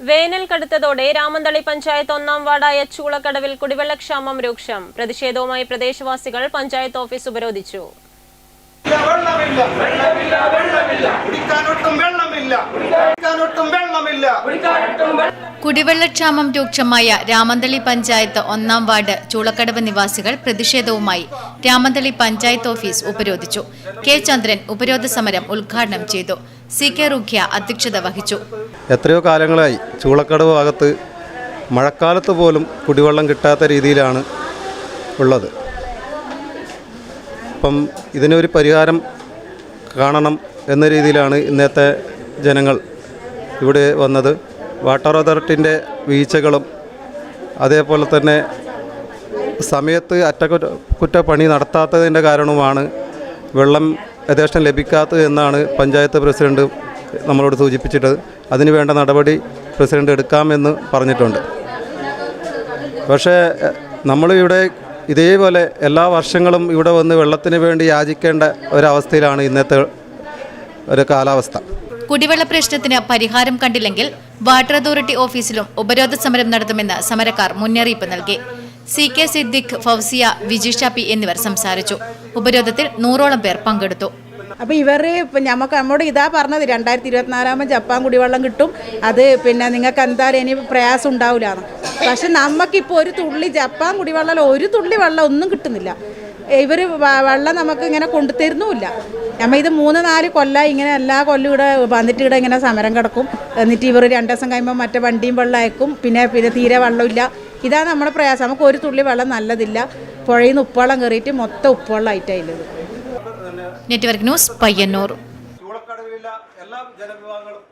വേനൽ കടുത്തതോടെ രാമന്തളി പഞ്ചായത്ത് ഒന്നാം വാർഡായ ചൂളക്കടവിൽ കുടിവെള്ളക്ഷാമം രൂക്ഷം. പ്രതിഷേധവുമായി പ്രദേശവാസികൾ പഞ്ചായത്ത് ഓഫീസ് ഉപരോധിച്ചു വെള്ളമില്ല വെള്ളമില്ല വെള്ളമില്ല കുടിക്കാനൊട്ടും വെള്ളമില്ല കുടിക്കാനൊട്ടും വെള്ളമില്ല കുടിവെള്ളക്ഷാമം രൂക്ഷമായ രാമന്തളി പഞ്ചായത്ത് ഒന്നാം വാർഡ് ചൂളക്കടവ് നിവാസികൾ പ്രതിഷേധവുമായി രാമന്തളി പഞ്ചായത്ത് ഓഫീസ് ഉപരോധിച്ചു. കെ ചന്ദ്രൻ ഉപരോധ സമരം ഉദ്ഘാടനം ചെയ്തു. സി കെ റുഖ്യ അധ്യക്ഷത വഹിച്ചു. എത്രയോ കാലങ്ങളായി ചൂളക്കടവ് ഭാഗത്ത് മഴക്കാലത്ത് പോലും കുടിവെള്ളം കിട്ടാത്ത രീതിയിലാണ് ഉള്ളത്. അപ്പം ഇതിനൊരു പരിഹാരം കാണണം എന്ന രീതിയിലാണ് ഇന്നത്തെ ജനങ്ങൾ ഇവിടെ വന്നത്. വാട്ടർ അതോറിറ്റിന്റെ വീഴ്ചകളും അതേപോലെ തന്നെ സമയത്ത് അറ്റകുറ്റപ്പണി നടത്താത്തതിന്റെ കാരണവുമാണ് വെള്ളം യഥേഷ്ടം ലഭിക്കാത്തത് എന്നാണ് പഞ്ചായത്ത് പ്രസിഡന്റ് നമ്മളോട് സൂചിപ്പിച്ചിട്ടത്. അതിന് വേണ്ട നടപടി പ്രസിഡന്റ് എടുക്കാമെന്ന് പറഞ്ഞിട്ടുണ്ട്. പക്ഷേ നമ്മളിവിടെ ഇതേപോലെ എല്ലാ വർഷങ്ങളും ഇവിടെ വന്ന് വെള്ളത്തിന് വേണ്ടി യാചിക്കേണ്ട ഒരവസ്ഥയിലാണ് ഇന്നത്തെ ഒരു കാലാവസ്ഥ. കുടിവെള്ള പ്രശ്നത്തിന് പരിഹാരം കണ്ടില്ലെങ്കിൽ വാട്ടർ അതോറിറ്റി ഓഫീസിലും ഉപരോധ സമരം നടത്തുമെന്ന് സമരക്കാർ മുന്നറിയിപ്പ് നൽകി. C K Siddique Fousiya Vijisha P എന്നിവർ സംസാരിച്ചു. ഉപരോധത്തിൽ നൂറോളം പേർ പങ്കെടുത്തു. അപ്പോൾ ഇവർ ഇപ്പം നമുക്ക് നമ്മോട് ഇതാ പറഞ്ഞത് രണ്ടായിരത്തി ഇരുപത്തിനാലാകുമ്പോൾ ജപ്പാൻ കുടിവെള്ളം കിട്ടും. അത് പിന്നെ നിങ്ങൾക്ക് എന്തായാലും ഇനി പ്രയാസം ഉണ്ടാവില്ലാന്ന് പക്ഷെ നമുക്കിപ്പോൾ ഒരു തുള്ളി ജപ്പാൻ കുടിവെള്ളം ഒരു തുള്ളി വെള്ളം ഒന്നും കിട്ടുന്നില്ല. ഇവർ വെള്ളം നമുക്ക് ഇങ്ങനെ കൊണ്ടുതരുന്നുമില്ല നമ്മൾ ഇത് മൂന്ന് നാല് കൊല്ലം ഇങ്ങനെ എല്ലാ കൊല്ലം ഇവിടെ വന്നിട്ട് ഇവിടെ ഇങ്ങനെ സമരം കിടക്കും. എന്നിട്ട് ഇവർ രണ്ട് ദിവസം കഴിയുമ്പോൾ മറ്റേ വണ്ടിയും വെള്ളം അയക്കും. പിന്നെ പിന്നെ തീരെ വെള്ളമില്ല. ഇതാണ് നമ്മുടെ പ്രയാസം. നമുക്ക് ഒരു തുള്ളി വെള്ളം നല്ലതില്ല. പുഴയിൽ നിന്ന് ഉപ്പുവെള്ളം കയറിയിട്ട് മൊത്തം ഉപ്പുവെള്ളം നെറ്റ്വർക്ക് ന്യൂസ് പയ്യന്നൂർ. എല്ലാ ജനവിഭാഗങ്ങളും